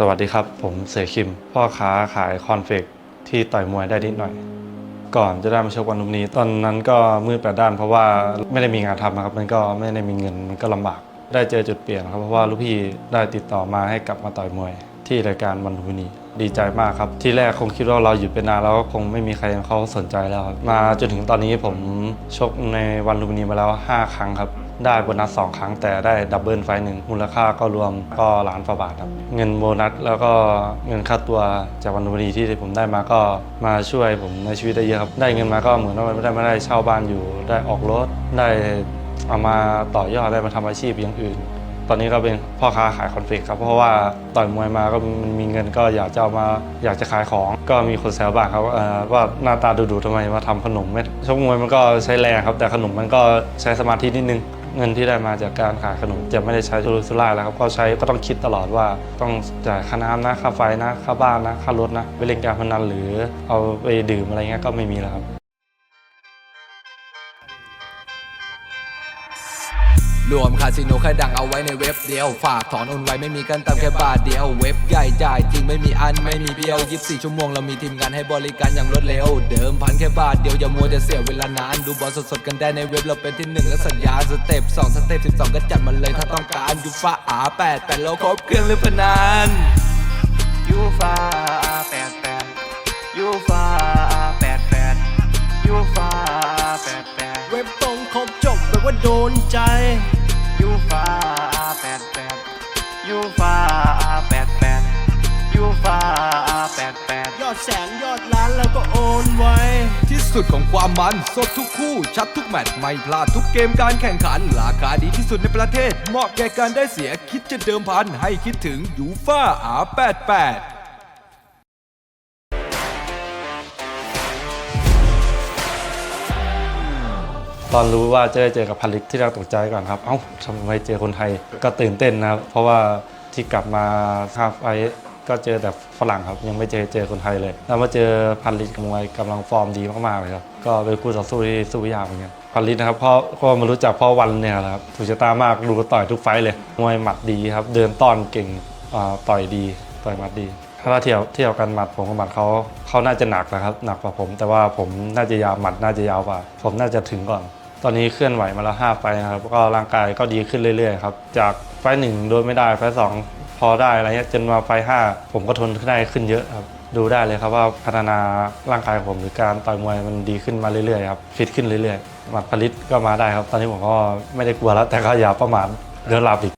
สวัสดีครับ ผมเสยคิม พ่อค้าขายคอนเฟกที่ต่อยมวยได้นิดหน่อย ก่อนจะได้มาชกวันลุมนี้ ตอนนั้นก็มืดแปดด้าน เพราะว่าไม่ได้มีงานทำครับ มันก็ไม่ได้มีเงินมันก็ลำบาก ได้เจอจุดเปลี่ยนครับ เพราะว่าลูกพี่ได้ติดต่อมาให้กลับมาต่อยมวย ที่รายการวันลุมนีดีใจมากครับ ที่แรกคงคิดว่าเราหยุดไปนานแล้วก็คงไม่มีใครเขาสนใจแล้วครับ มาจนถึงตอนนี้ผมชกในวันลุมพินีมาแล้ว 5 ครั้งครับ ได้โบนัสสองครั้งแต่ได้ดับเบิลไฟหนึ่งมูลค่าก็รวมก็ล้านกว่าบาทครับ เงินโบนัสแล้วก็เงินค่าตัวจากวันลุมพินีที่ผมได้มาก็มาช่วยผมในชีวิตได้เยอะครับ ได้เงินมาก็เหมือนว่าไม่ได้ไม่ได้เช่าบ้านอยู่ ได้ออกรถได้เอามาต่อยอดได้มาทำอาชีพอย่างอื่น ตอนนี้ก็เป็นพ่อค้าขายคอนเฟกครับ เพราะว่าต่อยมวยมาก็มันมีเงินก็อยากจะเอามาอยากจะขายของ ก็มีคนแซวบ้างครับว่าหน้าตาดูๆทำไมมาทำขนมไม่ชกมวยมันก็ใช้แรงครับ แต่ขนมมันก็ใช้สมาธินิดนึง เงินที่ได้มาจากการขายขนมจะไม่ได้ใช้ทุรุสุร่ายแล้วครับก็ใช้ก็ต้องคิดตลอดว่าต้องจ่ายค่าน้ำนะค่าไฟนะค่าบ้านนะค่ารถนะไปเล่นการพนันหรือเอาไปดื่มอะไรเงี้ยก็ไม่มีแล้วครับ รวมคาสิโนแค่ดังเอาไว้ในเว็บเดียว ฝากถอนโอนไว้ไม่มีกันตามแค่บาทเดียว เว็บใหญ่จ่ายจริงไม่มีอันไม่มีเบี้ยว24 ชั่วโมงเรามีทีมงานให้บริการอย่างรวดเร็ว เดิมพันแค่บาทเดียวอย่ามัวแต่เสียเวลานาน ดูบอลสดๆกันได้ในเว็บเราเป็นที่หนึ่งและสัญญาสเต็ป2สเต็ป12ก็จัดมาเลยถ้าต้องการยูฟ่าอา8แต่เราครบเครื่องหรือพนันยูฟาแปดแปดยูฟาแปดแปดยูฟาแปดแปดเว็บตรงครบจบแบบว่าโดนใจ ยูฟาแปดแปดยูฟาแปดแปดยอดแสนยอดล้านแล้วก็โอนไวที่สุดของความมันสดทุกคู่ ชัดทุกแมตช์ไม่พลาดทุกเกมการแข่งขัน ราคาดีที่สุดในประเทศ เหมาะแก่การได้เสียคิดจะเดิมพันให้คิดถึงยูฟ่าอา88 ตอนรู้ว่าจะได้เจอกับพันลิกที่แรกตกใจก่อนครับ เอ้าทำไมเจอคนไทยก็ตื่นเต้นนะครับ เพราะว่าที่กลับมาคาไฟก็เจอแต่ฝรั่งครับ ยังไม่เจอเจอคนไทยเลย แล้วมาเจอพันลิกมวยกำลังฟอร์มดีมากๆเลยครับ ก็เป็นคู่ต่อสู้ที่สู้ยากเหมือนกันพันลิกนะครับพราะก็มารู้จักพ่อวันเนี่ยแหละครับถูกชะตามากดูต่อยทุกไฟท์เลยมวยหมัดดีครับ เดินต้อนเก่งต่อยดีต่อยหมัดดี ถ้าเทียบเทียบกันหมัดผมกับหมัดเขาเขาน่าจะหนักนะครับหนักกว่าผม แต่ว่าผมน่าจะยาวหมัดน่าจะยาวกว่า ผมน่าจะถึงก่อน ตอนนี้เคลื่อนไหวมาแล้ว5ไฟนะครับก็ร่างกายก็ดีขึ้นเรื่อยๆครับจากไฟหนึ่งโดนไม่ได้ไฟสองพอได้อะไรเงี้ยจนมาไฟห้าผมก็ทนได้ขึ้นเยอะครับดูได้เลยครับว่าพัฒนาร่างกายผมหรือการต่อยมวยมันดีขึ้นมาเรื่อยๆครับฟิตขึ้นเรื่อยๆหมัดผลิตก็มาได้ครับ ตอนนี้ผมก็ไม่ได้กลัวแล้วแต่ก็อย่าประมาทเดินหลับอีก